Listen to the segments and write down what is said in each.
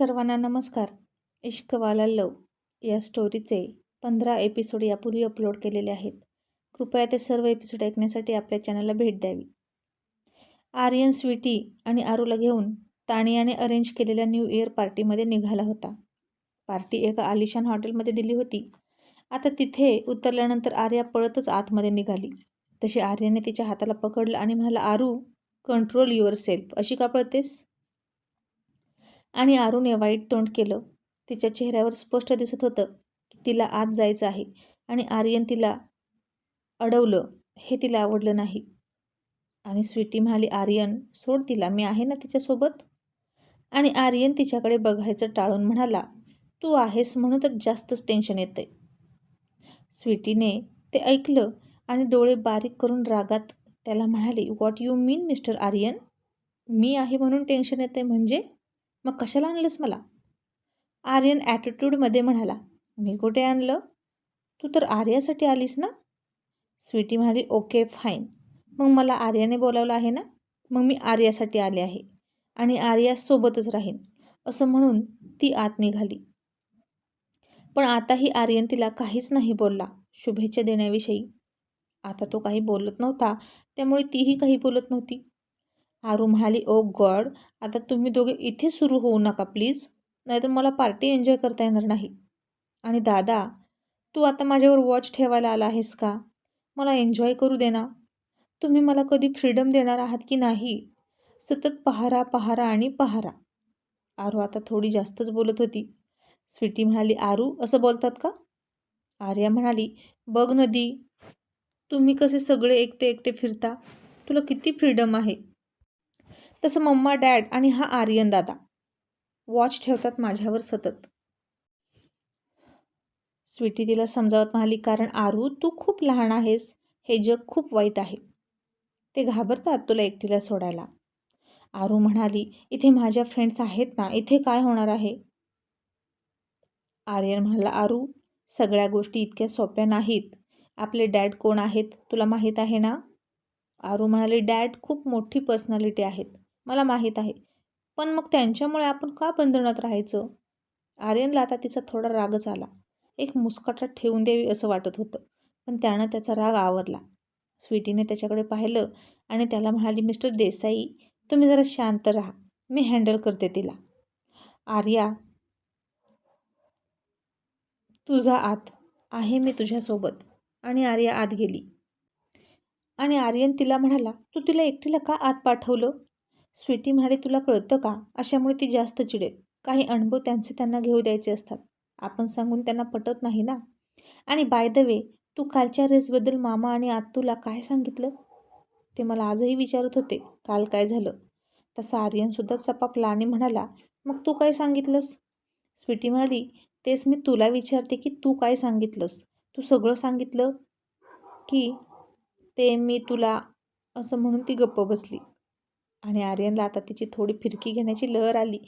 सर्वांना नमस्कार. इश्कवाला लव या स्टोरीचे पंधरा एपिसोड यापूर्वी अपलोड केलेले आहेत. कृपया ते सर्व एपिसोड ऐकण्यासाठी आपल्या चॅनलला भेट द्यावी. आर्यन स्वीटी आणि आरूला घेऊन ताणियाने अरेंज केलेल्या न्यू इयर पार्टीमध्ये निघाला होता. पार्टी एका आलिशान हॉटेलमध्ये दिली होती. आता तिथे उतरल्यानंतर आर्या पळतच आतमध्ये निघाली. तशी आर्याने तिच्या हाताला पकडलं आणि म्हणाला आरू कंट्रोल युअर सेल्फ अशी का पळतेस? आणि आरूने वाईट तोंड केलं. तिच्या चेहऱ्यावर स्पष्ट दिसत होतं की तिला आत जायचं आहे आणि आर्यन तिला अडवलं. हे तिला आवडलं नाही. आणि स्वीटी म्हणाली आर्यन सोड तिला मी आहे ना तिच्यासोबत? आणि आर्यन तिच्याकडे बघायचं टाळून म्हणाला तू आहेस म्हणून तर जास्तच टेन्शन येतंय. स्वीटीने ते ऐकलं आणि डोळे बारीक करून रागात त्याला म्हणाली what you mean mister Aryan मी आहे म्हणून टेन्शन येते म्हणजे? मग कशाला आणलंस मला? आर्यन ॲटिट्यूडमध्ये म्हणाला मी कुठे आणलं? तू तर आर्यासाठी आलीस ना? स्वीटी म्हणाली ओके फाईन मग मला आर्याने बोलावलं आहे ना? मग मी आर्यासाठी आले आहे आणि आर्यासोबतच राहीन. असं म्हणून ती आत निघाली. पण आताही आर्यन तिला काहीच नाही बोलला शुभेच्छा देण्याविषयी. आता तो काही बोलत नव्हता त्यामुळे तीही काही बोलत नव्हती. आरू म्हणाली ओ गॉड आता तुम्ही दोघे इथे सुरू होऊ नका प्लीज. नाहीतर मला पार्टी एन्जॉय करता येणार नाही. आणि दादा तू आता माझ्यावर वॉच ठेवायला आला आहेस का? मला एन्जॉय करू दे ना. तुम्ही मला कधी फ्रीडम देणार आहात की नाही? सतत पहारा पहारा आणि पहारा. आरू आता थोडी जास्तच बोलत होती. स्वीटी म्हणाली आरू असं बोलतात का? आर्या म्हणाली बघ नदी तुम्ही कसे सगळे एकटे एकटे फिरता. तुला किती फ्रीडम आहे. तसं मम्मा डॅड आणि हा आर्यन दादा. वॉच ठेवतात माझ्यावर सतत. स्वीटी तिला समजावत म्हणाली कारण आरू तू खूप लहान आहेस. हे जग खूप वाईट आहे. ते घाबरतात तुला एकटीला सोडायला. आरू म्हणाली इथे माझ्या फ्रेंड्स आहेत ना इथे काय होणार आहे? आर्यन म्हणाला आरू सगळ्या गोष्टी इतक्या सोप्या नाहीत. आपले डॅड कोण आहेत तुला माहीत आहे ना? आरू म्हणाले डॅड खूप मोठी पर्सनॅलिटी आहेत. मला माहीत आहे. पण मग त्यांच्यामुळे आपण का बंधनात राहायचं? आर्यनला आता तिचा थोडा रागच आला. एक मुस्कटात ठेवून द्यावी असं वाटत होतं. पण त्यानं त्याचा राग आवरला. स्वीटीने त्याच्याकडे पाहिलं आणि त्याला म्हणाली मिस्टर देसाई तुम्ही जरा शांत राहा. मी हँडल करते तिला. आर्या तुझा आत आहे मी तुझ्यासोबत. आणि आर्या आत गेली. आणि आर्यन तिला म्हणाला तू तिला एकटीला का आत पाठवलं? स्वीटी म्हणाली तुला कळतं का? अशामुळे ती जास्त चिडेल. काही अनुभव त्यांचे त्यांना घेऊ द्यायचे असतात. आपण सांगून त्यांना पटत नाही ना? आणि बाय द वे तू कालच्या रेसबद्दल मामा आणि आत्तूला काय सांगितलं? ते मला आजही विचारत होते. काल काय झालं? तसा आर्यनसुद्धा चपापला आणि म्हणाला मग तू काय सांगितलंस? स्वीटी म्हणाली तेच मी तुला विचारते की तू काय सांगितलंस? तू सगळं सांगितलं की ते मी तुला असं म्हणून ती गप्प बसली. आणि आर्यनला आता तिची थोडी फिरकी घेण्याची लहर आली.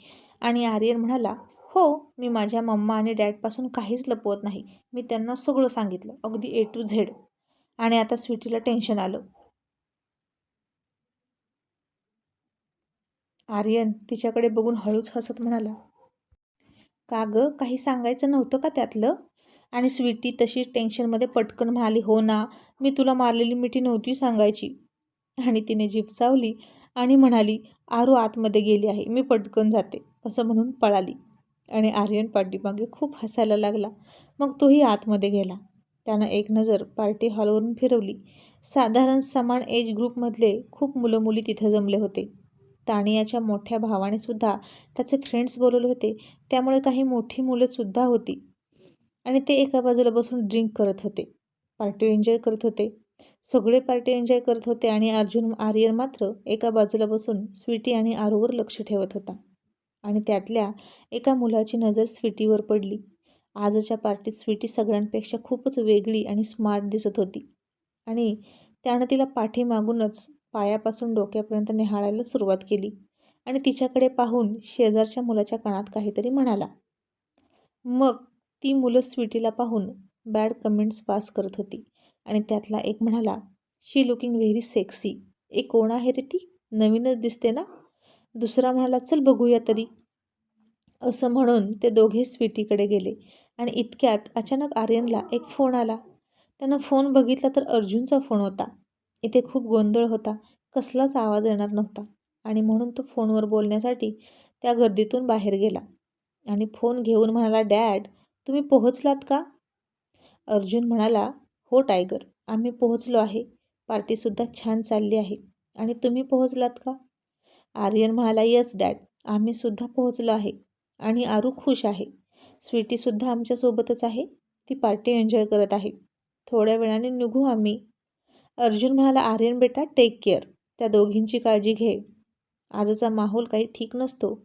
आणि आर्यन म्हणाला हो मी माझ्या मम्मा आणि डॅडपासून काहीच लपवत नाही. मी त्यांना सगळं सांगितलं अगदी ए टू झेड आणि आता स्वीटीला टेन्शन आलं. आर्यन तिच्याकडे बघून हळूच हसत म्हणाला का गं काही सांगायचं नव्हतं का त्यातलं? आणि स्वीटी तशी टेन्शनमध्ये पटकन म्हणाली हो ना मी तुला मारलेली मिठी नव्हती सांगायची. आणि तिने जीप चावली. आणि म्हणाली आरू आतमध्ये गेली आहे मी पटकन जाते असं म्हणून पळाली. आणि आर्यन पाठीमागे खूप हसायला लागला. मग तोही आतमध्ये गेला. त्यानं एक नजर पार्टी हॉलवरून फिरवली. साधारण समान एज ग्रुपमधले खूप मुलं मुली तिथं जमले होते. तानियाच्या मोठ्या भावाने सुद्धा त्याचे फ्रेंड्स बोलवले होते. त्यामुळे काही मोठी मुलंसुद्धा होती. आणि ते एका बाजूला बसून ड्रिंक करत होते. पार्टी एन्जॉय करत होते. सगळे पार्टी एन्जॉय करत होते आणि अर्जुन आर्यन मात्र एका बाजूला बसून स्वीटी आणि आरूवर लक्ष ठेवत होता. आणि त्यातल्या एका मुलाची नजर स्वीटीवर पडली. आजच्या पार्टीत स्वीटी सगळ्यांपेक्षा खूपच वेगळी आणि स्मार्ट दिसत होती. आणि त्यानं तिला पाठीमागूनच पायापासून डोक्यापर्यंत निहाळायला सुरुवात केली. आणि तिच्याकडे पाहून शेजारच्या मुलाच्या कानात काहीतरी म्हणाला. मग ती मुलं स्वीटीला पाहून बॅड कमेंट्स पास करत होती. आणि त्यातला एक म्हणाला शी लुकिंग व्हेरी सेक्सी. ए कोण आहे रे ती? नवीनच दिसते ना? दुसरा म्हणाला चल बघूया तरी. असं म्हणून ते दोघे स्वीटीकडे गेले आणि इतक्यात अचानक आर्यनला एक फोन आला. त्यानं फोन बघितला तर अर्जुनचा फोन होता. इथे खूप गोंधळ होता. कसलाच आवाज येणार नव्हता. आणि म्हणून तो फोनवर बोलण्यासाठी त्या गर्दीतून बाहेर गेला. आणि फोन घेऊन म्हणाला डॅड तुम्ही पोहोचलात का? अर्जुन म्हणाला हो टायगर. आम्ही पोहोचलो आहे. पार्टीसुद्धा छान चालली आहे. आणि तुम्ही पोहोचलात का? आर्यन म्हणाला यस डॅड. आम्हीसुद्धा पोहोचलो आहे. आणि आरू खुश आहे. स्वीटीसुद्धा आमच्यासोबतच आहे. ती पार्टी एन्जॉय करत आहे. थोड्या वेळाने निघू आम्ही. अर्जुन म्हणाला आर्यन बेटा टेक केअर. त्या दोघींची काळजी घे. आजचा माहोल काही ठीक नसतो.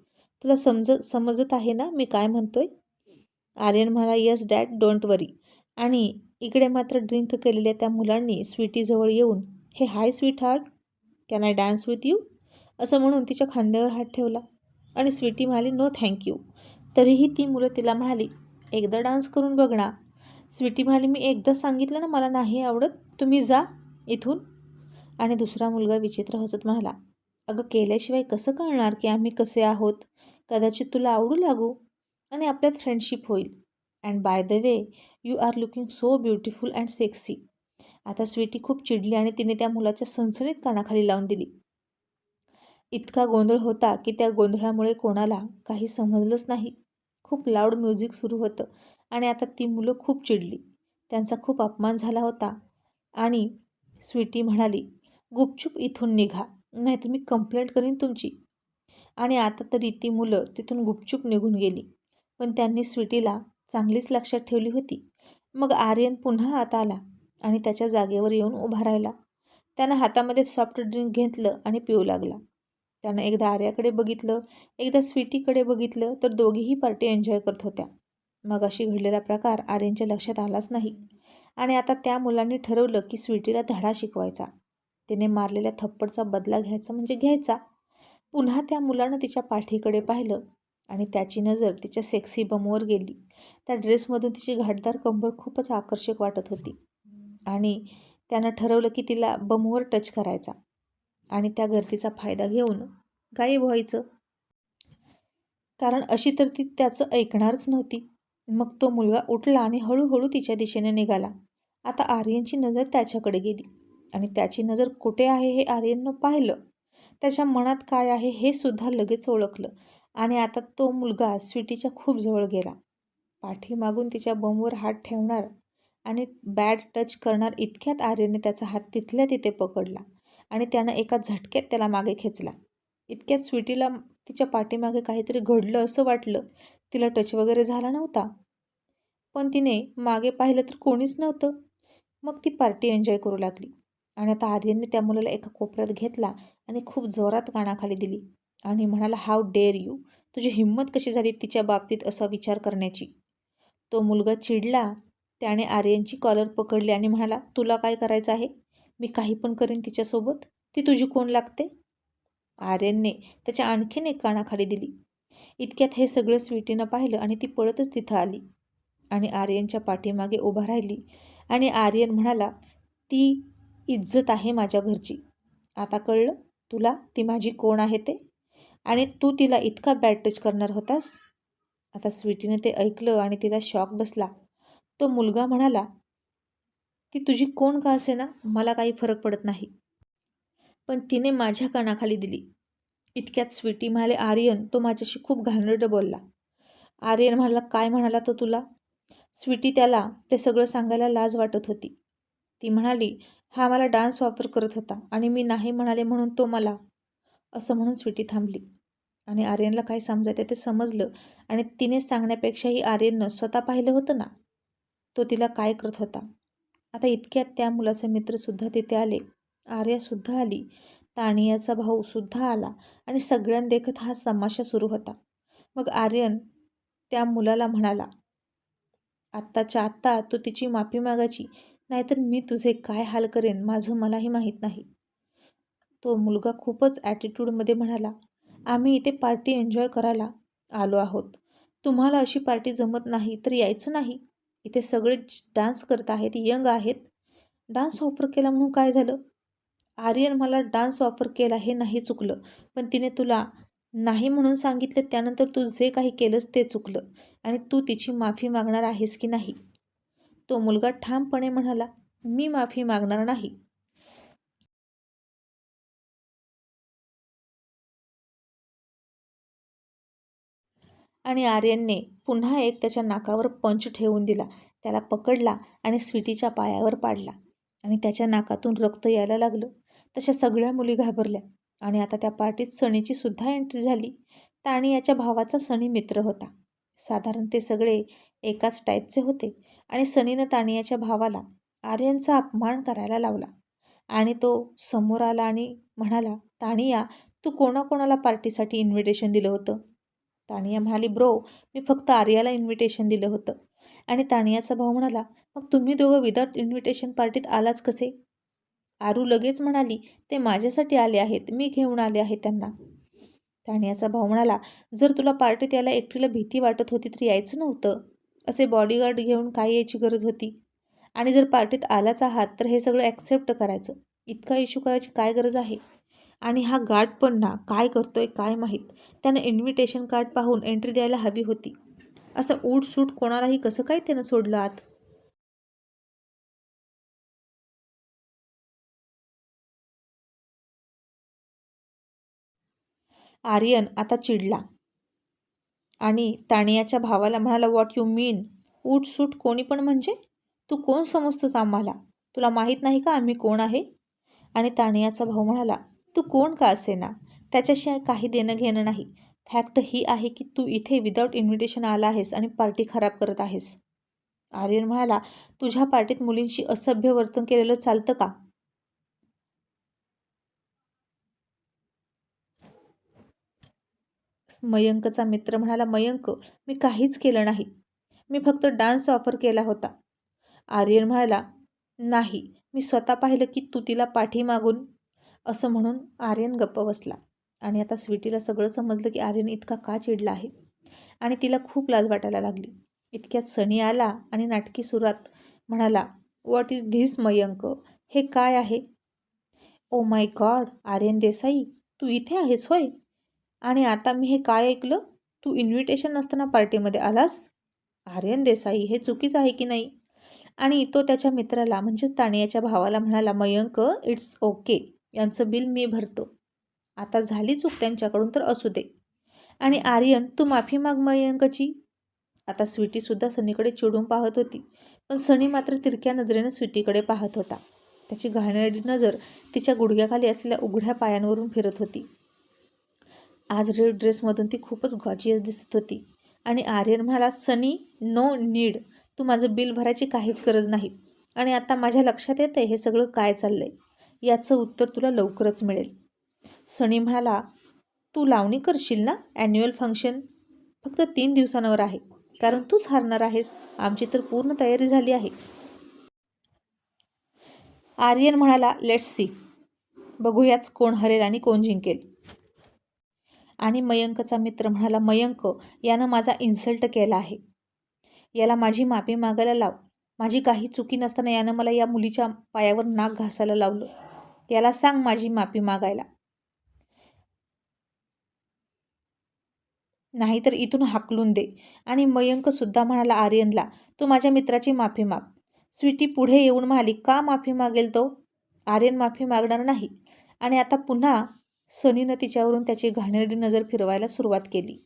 तुला समजत समजत आहे ना मी काय म्हणतोय? आर्यन म्हणाला यस डॅड. डोंट वरी. आणि इकडे मात्र ड्रिंक केलेल्या त्या मुलांनी स्वीटीजवळ येऊन hey hi sweetheart can I dance with you? असं म्हणून तिच्या खांद्यावर हात ठेवला. आणि स्वीटी म्हणाली नो थँक्यू तरीही ती मुलं तिला म्हणाली एकदा डान्स करून बघ ना. स्वीटी म्हणाली मी एकदा सांगितलं ना मला नाही आवडत तुम्ही जा इथून. आणि दुसरा मुलगा विचित्र हसत म्हणाला अगं केल्याशिवाय कसं कळणार की आम्ही कसे आहोत? कदाचित तुला आवडू लागू आणि आपल्यात फ्रेंडशिप होईल. And by the way you are looking so beautiful and sexy आता स्वीटी खूप चिडली आणि तिने त्या मुलाच्या सणसणीत कानाखाली लावून दिली. इतका गोंधळ होता की त्या गोंधळामुळे कोणाला काही समजलंच नाही. खूप लाऊड म्युझिक सुरू होतं आणि आता ती मुलं खूप चिडली. त्यांचा खूप अपमान झाला होता. आणि स्वीटी म्हणाली गुपचूप इथून निघा नाहीतर मी कंप्लेंट करीन तुमची. आणि आता तरी ती मुलं तिथून गुपचूप निघून गेली. पण त्यांनी स्वीटीला चांगलीच लक्षात ठेवली होती. मग आर्यन पुन्हा आता आला आणि त्याच्या जागेवर येऊन उभा राहिला. त्यानं हातामध्ये सॉफ्ट ड्रिंक घेतलं आणि पिऊ लागला. त्यानं एकदा आर्याकडे बघितलं एकदा स्वीटीकडे बघितलं तर दोघीही पार्टी एन्जॉय करत होत्या. मग अशी घडलेला प्रकार आर्यनच्या लक्षात आलाच नाही. आणि आता त्या मुलांनी ठरवलं की स्वीटीला धडा शिकवायचा. तिने मारलेल्या थप्पडचा बदला घ्यायचा म्हणजे घ्यायचा. पुन्हा त्या मुलानं तिच्या पाठीकडे पाहिलं. आणि त्याची नजर तिच्या सेक्सी बमवर गेली. त्या ड्रेसमधून तिची घाटदार कंबर खूपच आकर्षक वाटत होती. आणि त्यानं ठरवलं की तिला बमवर टच करायचा. आणि त्या गर्दीचा फायदा घेऊन गायब व्हायचं. कारण अशी तर ती त्याचं ऐकणारच नव्हती. मग तो मुलगा उठला आणि हळूहळू तिच्या दिशेने निघाला. आता आर्यनची नजर त्याच्याकडे गेली. आणि त्याची नजर कुठे आहे हे आर्यननं पाहिलं. त्याच्या मनात काय आहे हे सुद्धा लगेच ओळखलं. आणि आता तो मुलगा स्वीटीच्या खूप जवळ गेला. पाठीमागून तिच्या बमवर हात ठेवणार आणि बॅड टच करणार इतक्यात आर्यने त्याचा हात तिथल्या तिथे पकडला आणि त्यानं एका झटक्यात त्याला मागे खेचला. इतक्यात स्वीटीला तिच्या पाठीमागे काहीतरी घडलं असं वाटलं. तिला टच वगैरे झाला नव्हता. पण तिने मागे पाहिलं तर कोणीच नव्हतं. मग ती पार्टी एन्जॉय करू लागली आणि आता आर्यनने त्या मुलाला एका कोपऱ्यात घेतला आणि खूप जोरात कानाखाली दिली. आणि म्हणाला हाव डेअर यू तुझी हिंमत कशी झाली तिच्या बाबतीत असा विचार करण्याची? तो मुलगा चिडला त्याने आर्यनची कॉलर पकडली आणि म्हणाला तुला काय करायचं आहे? मी काही पण करेन तिच्यासोबत? ती तुझी कोण लागते? आर्यनने त्याच्या आणखीन एक कानाखाली दिली. इतक्यात हे सगळं स्वीटीनं पाहिलं आणि ती पळतच तिथं आली. आणि आर्यनच्या पाठीमागे उभा राहिली आणि आर्यन म्हणाला ती इज्जत आहे माझ्या घरची. आता कळलं तुला? ती माझी कोण आहे ते? आणि तू तिला इतका बॅड टच करणार होतास? आता स्वीटीने ते ऐकलं आणि तिला शॉक बसला. तो मुलगा म्हणाला ती तुझी कोण का असे ना? मला काही फरक पडत नाही. पण तिने माझ्या कानाखाली दिली. इतक्यात स्वीटी म्हणाले आर्यन तो माझ्याशी खूप घाणरड बोलला. आर्यन म्हणाला काय म्हणाला तो तुला? स्वीटी त्याला ते सगळं सांगायला लाज वाटत होती. ती म्हणाली हा मला डान्स ऑफर करत होता आणि मी नाही म्हणाले म्हणून तो मला. असं म्हणून स्वीटी थांबली. आणि आर्यनला काय समजायचं ते समजलं. आणि तिने सांगण्यापेक्षाही आर्यननं स्वतः पाहिलं होतं ना तो तिला काय करत होता. आता इतक्यात त्या मुलाचे मित्रसुद्धा तिथे आले. आर्यासुद्धा आली. तानियाचा भाऊसुद्धा आला. आणि सगळ्यांदेखत हा तमाशा सुरू होता. मग आर्यन त्या मुलाला म्हणाला आत्ताच्या आत्ता तू तिची माफी मागायची नाहीतर मी तुझे काय हाल करेन माझं मलाही माहीत नाही. तो मुलगा खूपच ॲटिट्यूडमध्ये म्हणाला आम्ही इथे पार्टी एन्जॉय करायला आलो आहोत. तुम्हाला अशी पार्टी जमत नाही तर यायचं नाही. इथे सगळे डान्स करत आहेत यंग आहेत. डान्स ऑफर केला म्हणून काय झालं? आर्यन मला डान्स ऑफर केला हे नाही चुकलं. पण तिने तुला नाही म्हणून सांगितलं त्यानंतर तू जे काही केलंस ते चुकलं. आणि तू तिची माफी मागणार आहेस की नाही? तो मुलगा ठामपणे म्हणाला मी माफी मागणार नाही. आणि आर्यनने पुन्हा एक त्याच्या नाकावर पंच ठेवून दिला. त्याला पकडला आणि स्वीटीच्या पायावर पाडला आणि त्याच्या नाकातून रक्त यायला लागलं. तशा सगळ्या मुली घाबरल्या आणि आता त्या पार्टीत सणीची सुद्धा एंट्री झाली. ताणी याच्या भावाचा सनी मित्र होता. साधारण ते सगळे एकाच टाईपचे होते आणि सनीनं तानियाच्या भावाला आर्यनचा अपमान करायला लावला. आणि तो समोर आला आणि म्हणाला तानिया तू कोणाकोणाला पार्टीसाठी इन्व्हिटेशन दिलं होतं? तानिया म्हणाली ब्रो मी फक्त आर्याला इन्व्हिटेशन दिलं होतं. आणि तानियाचा भाऊ म्हणाला मग तुम्ही दोघं विदाउट इन्व्हिटेशन पार्टीत आलाच कसे? आरू लगेच म्हणाली ते माझ्यासाठी आले आहेत मी घेऊन आले आहे त्यांना. तानियाचा भाऊ म्हणाला जर तुला पार्टीत यायला एकटीला भीती वाटत होती तर यायचं नव्हतं. असे बॉडीगार्ड घेऊन काय यायची गरज होती. आणि जर पार्टीत आलाच आहात तर हे सगळं ॲक्सेप्ट करायचं. इतका इश्यू करायची काय गरज आहे? आणि हा गार्ड पण ना काय करतोय काय माहीत. त्यानं इन्व्हिटेशन कार्ड पाहून एंट्री द्यायला हवी होती. असं ऊट सूट कोणालाही कसं काय त्यानं सोडलं आत आर्यन आता चिडला. आणि ताणियाच्या भावाला म्हणाला वॉट यू मीन ऊट सूट कोणी पण म्हणजे? तू कोण समजतोस आम्हाला? तुला माहीत नाही का आम्ही कोण आहे? आणि ताणियाचा भाऊ म्हणाला तू कोण का असेना त्याच्याशी काही देणं घेणं नाही. फॅक्ट ही आहे की तू इथे विदाऊट इन्व्हिटेशन आला आहेस आणि पार्टी खराब करत आहेस. आर्यन म्हणाला तुझ्या पार्टीत मुलींशी असभ्य वर्तन केलेलं चालतं का? मयंकचा मित्र म्हणाला मयंक मी काहीच केलं नाही. मी फक्त डान्स ऑफर केला होता. आर्यन म्हणाला नाही. मी स्वतः पाहिलं की तू तिला पाठी मागून असं म्हणून आर्यन गप्प बसला. आणि आता स्वीटीला सगळं समजलं की आर्यन इतका का चिडला आहे? आणि तिला खूप लाज वाटायला लागली. इतक्यात सनी आला आणि नाटकी सुरात म्हणाला व्हॉट इज धिस मयंक? हे काय आहे? Oh my God Aryan Desai तू इथे आहेस होय? आणि आता मी हे काय ऐकलं? तू इन्व्हिटेशन नसताना पार्टीमध्ये आलास? आर्यन देसाई हे चुकीचं आहे की नाही? आणि तो त्याच्या मित्राला म्हणजेच ताणियाच्या भावाला म्हणाला मयंक इट्स ओके यांचं बिल मी भरतो. आता झाली चूक त्यांच्याकडून तर असू दे. आणि आर्यन तू माफी माग मयंकची? आता स्वीटीसुद्धा सनीकडे चिडून पाहत होती पण सनी मात्र तिरक्या नजरेनं स्वीटीकडे पाहत होता. त्याची घाणेरडी नजर तिच्या गुडघ्याखाली असलेल्या उघड्या पायांवरून फिरत होती. आज रेड ड्रेसमधून ती खूपच गॉजियस दिसत होती. आणि आर्यन म्हणाला सनी नो नीड. तू माझं बिल भरायची काहीच गरज नाही. आणि आता माझ्या लक्षात येतं हे सगळं काय चाललं आहे याचं उत्तर तुला लवकरच मिळेल. सनी म्हणाला तू लावणी करशील ना ॲन्युअल फंक्शन फक्त तीन दिवसांवर आहे. कारण तूच हारणार आहेस. आमची तर पूर्ण तयारी झाली आहे. आर्यन म्हणाला लेट्स सी बघूयाच कोण हरेल आणि कोण जिंकेल. आणि मयंकचा मित्र म्हणाला मयंक यानं माझा इन्सल्ट केला आहे. याला माझी माफी मागायला लाव. माझी काही चुकी नसताना यानं मला या मुलीच्या पायावर नाक घासायला लावलं. याला सांग माझी माफी मागायला. नाहीतर इथून हाकलून दे. आणि मयंकसुद्धा म्हणाला आर्यनला तू माझ्या मित्राची माफी माग. स्वीटी पुढे येऊन म्हणाली का माफी मागेल तो? आर्यन माफी मागणार नाही. आणि आता पुन्हा सनीनं तिच्यावरून त्याची घाणेरडी नजर फिरवायला सुरुवात केली.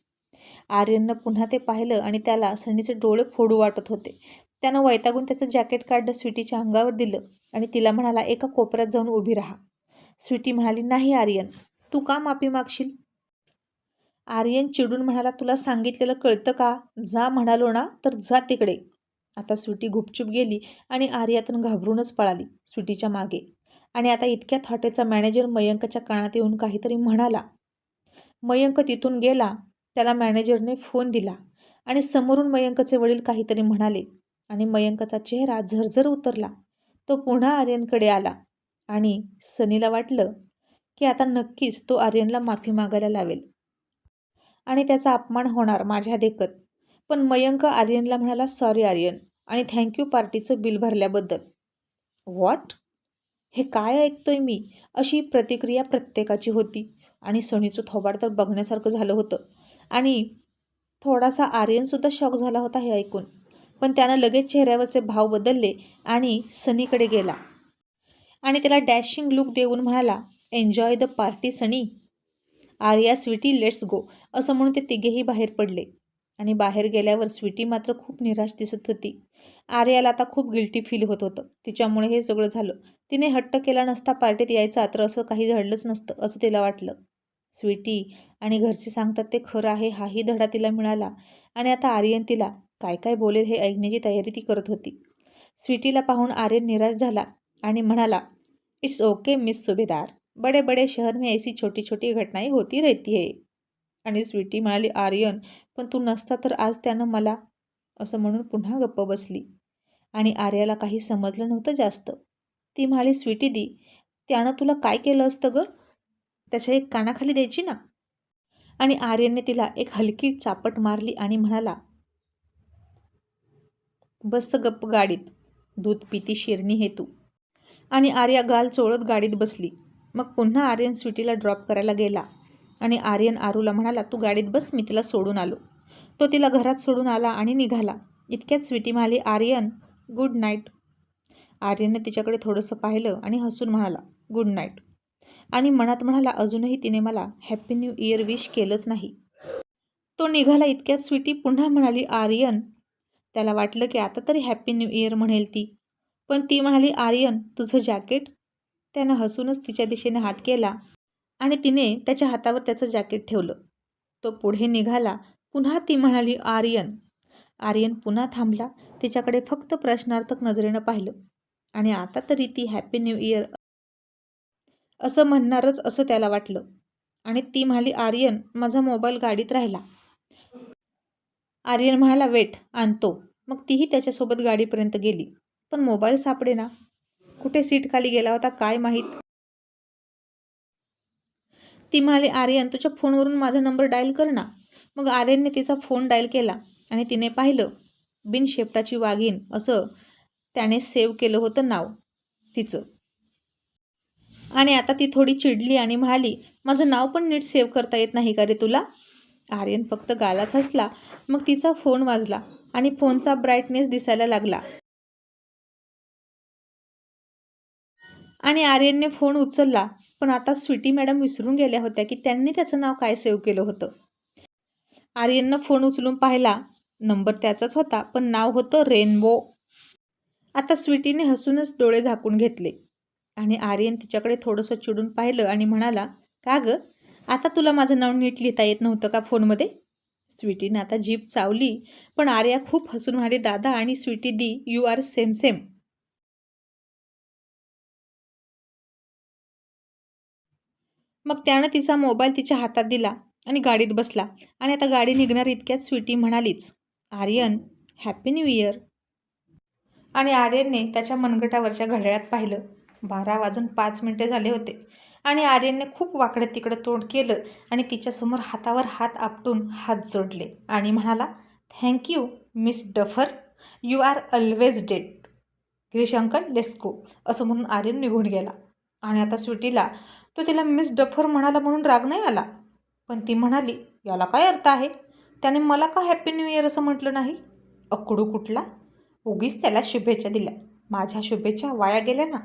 आर्यननं पुन्हा ते पाहिलं आणि त्याला सनीचे डोळे फोडू वाटत होते. त्यानं वैतागून त्याचं जॅकेट काढलं स्वीटीच्या अंगावर दिलं आणि तिला म्हणाला एका कोपऱ्यात जाऊन उभी राहा. स्वीटी म्हणाली नाही आर्यन तू का माफी मागशील? आर्यन चिडून म्हणाला तुला सांगितलेलं कळतं का? जा म्हणालो ना तर जा तिकडे. आता स्वीटी गुपचूप गेली आणि आर्यातून घाबरूनच पळाली स्वीटीच्या मागे. आणि आता इतक्यात हॉटेलचा मॅनेजर मयंकच्या कानात येऊन काहीतरी म्हणाला. मयंक तिथून गेला त्याला मॅनेजरने फोन दिला आणि समोरून मयंकचे वडील काहीतरी म्हणाले आणि मयंकचा चेहरा झरझर उतरला. तो पुन्हा आर्यनकडे आला आणि सनीला वाटलं की आता नक्कीच तो आर्यनला माफी मागायला लावेल. आणि त्याचा अपमान होणार माझ्या देखत. पण मयंक आर्यनला म्हणाला सॉरी आर्यन. आणि थँक्यू पार्टीचं बिल भरल्याबद्दल. व्हॉट हे काय ऐकतोय मी? अशी प्रतिक्रिया प्रत्येकाची होती. आणि सनीचं थोबाड तर बघण्यासारखं झालं होतं. आणि थोडासा आर्यनसुद्धा शॉक झाला होता हे ऐकून. पण त्यानं लगेच चेहऱ्यावरचे भाव बदलले आणि सनीकडे गेला. आणि त्याला डॅशिंग लुक देऊन म्हणाला enjoy the party Sunny. Arya Sweety let's go. असं म्हणून ते तिघेही बाहेर पडले. आणि बाहेर गेल्यावर स्वीटी मात्र खूप निराश दिसत होती. आर्याला आता खूप गिल्टी फील होत होतं. तिच्यामुळे हे सगळं झालं. तिने हट्ट केला नसता पार्टीत यायचा तर असं काही घडलंच नसतं असं तिला वाटलं. स्वीटी आणि घरचे सांगतात ते खरं आहे हाही धडा तिला मिळाला. आणि आता आर्यन तिला काय काय बोलेल हे ऐकण्याची तयारी ती करत होती. स्वीटीला पाहून आर्यन निराश झाला आणि म्हणाला इट्स ओके मिस सुभेदार. बड़े बड़े शहर में ऐसी छोटी छोटी घटनाएं होती रहती है. आणि स्वीटी म्हणाली आर्यन पण तू नसता तर आज त्यानं मला असं म्हणून पुन्हा गप्प बसली. आणि आर्याला काही समजलं नव्हतं जास्त. ती म्हणाली स्वीटी दी त्यानं तुला काय केलं असतं गं? त्याच्या एक कानाखाली द्यायची ना? आणि आर्यनने तिला एक हलकी चापट मारली आणि म्हणाला बस गप्प गाडीत. दूध पिती शिरणी हेतू आणि आर्या गाल चोळत गाडीत बसली. मग पुन्हा आर्यन स्वीटीला ड्रॉप करायला गेला. आणि आर्यन आरूला म्हणाला तू गाडीत बस मी तिला सोडून आलो. तो तिला घरात सोडून आला आणि निघाला. इतक्यात स्वीटी म्हणाली आर्यन गुड नाईट. आर्यनने तिच्याकडे थोडंसं पाहिलं आणि हसून म्हणाला गुड नाईट. आणि मनात म्हणाला अजूनही तिने मला हॅप्पी न्यू इयर विश केलंच नाही. तो निघाला इतक्यात स्वीटी पुन्हा म्हणाली आर्यन त्याला वाटलं की आता तरी हॅप्पी न्यू इयर म्हणेल ती. पण ती म्हणाली आर्यन तुझं जॅकेट? त्यानं हसूनच तिच्या दिशेने हात केला आणि तिने त्याच्या हातावर त्याचं जॅकेट ठेवलं. तो पुढे निघाला. पुन्हा ती म्हणाली आर्यन. आर्यन पुन्हा थांबला. तिच्याकडे फक्त प्रश्नार्थक नजरेनं पाहिलं. आणि आता तरी ती हॅपी न्यू इयर असं म्हणणारच असं त्याला वाटलं. आणि ती म्हणाली आर्यन माझा मोबाईल गाडीत राहिला. आर्यन म्हणाला वेट आणतो. मग तीही त्याच्यासोबत गाडीपर्यंत गेली. पण मोबाईल सापडे ना? कुठे सीट खाली गेला होता काय माहीत? ती म्हणाली आर्यन तुझ्या फोनवरून माझा नंबर डायल कर ना. मग आर्यनने तिचा फोन डायल केला आणि तिने पाहिलं बिनशेपटाची वाघीन वाघीण असं त्याने सेव्ह केलं होतं नाव तिचं. आणि आता ती थोडी चिडली आणि म्हणाली माझं नाव पण नीट सेव्ह करता येत नाही का रे तुला? आर्यन फक्त गालात हसला. मग तिचा फोन वाजला आणि फोनचा ब्राईटनेस दिसायला लागला. आणि आर्यनने फोन उचलला. पण आता स्वीटी मॅडम विसरून गेल्या होत्या की त्यांनी त्याचं नाव काय सेव्ह केलं होतं. आर्यननं फोन उचलून पाहिला. नंबर त्याचाच होता पण नाव होतं रेनबो. आता स्वीटीने हसूनच डोळे झाकून घेतले. आणि आर्यन तिच्याकडे थोडंसं चिडून पाहिलं आणि म्हणाला का गं? आता तुला माझं नाव नीट लिहिता येत नव्हतं का फोनमध्ये? स्वीटीने आता जीप चावली पण आर्या खूप हसून म्हणाली दादा आणि स्वीटी दी यू आर सेम सेम. मग त्यानं तिचा मोबाईल तिच्या हातात दिला आणि गाडीत बसला. आणि आता गाडी निघणार इतक्यात स्वीटी म्हणालीच आर्यन हॅपी न्यू इयर. आणि आर्यनने त्याच्या मनगटावरच्या घड्याळात पाहिलं. बारा वाजून पाच मिनटे झाले होते. आणि आर्यनने खूप वाकडं तिकडं तोंड केलं आणि तिच्यासमोर हातावर हात आपटून हात जोडले. आणि म्हणाला thank you miss duffer you are always dead ग्रीशंकर लेस्को असं म्हणून आर्यन निघून गेला. आणि आता स्वीटीला तो तिला मिस डफर म्हणाला म्हणून राग नाही आला? पण ती म्हणाली याला काय अर्थ आहे? त्याने मला का हॅप्पी न्यू इयर असं म्हटलं नाही? अकडू कुठला? उगीच त्याला शुभेच्छा दिल्या. माझ्या शुभेच्छा वाया गेल्या ना.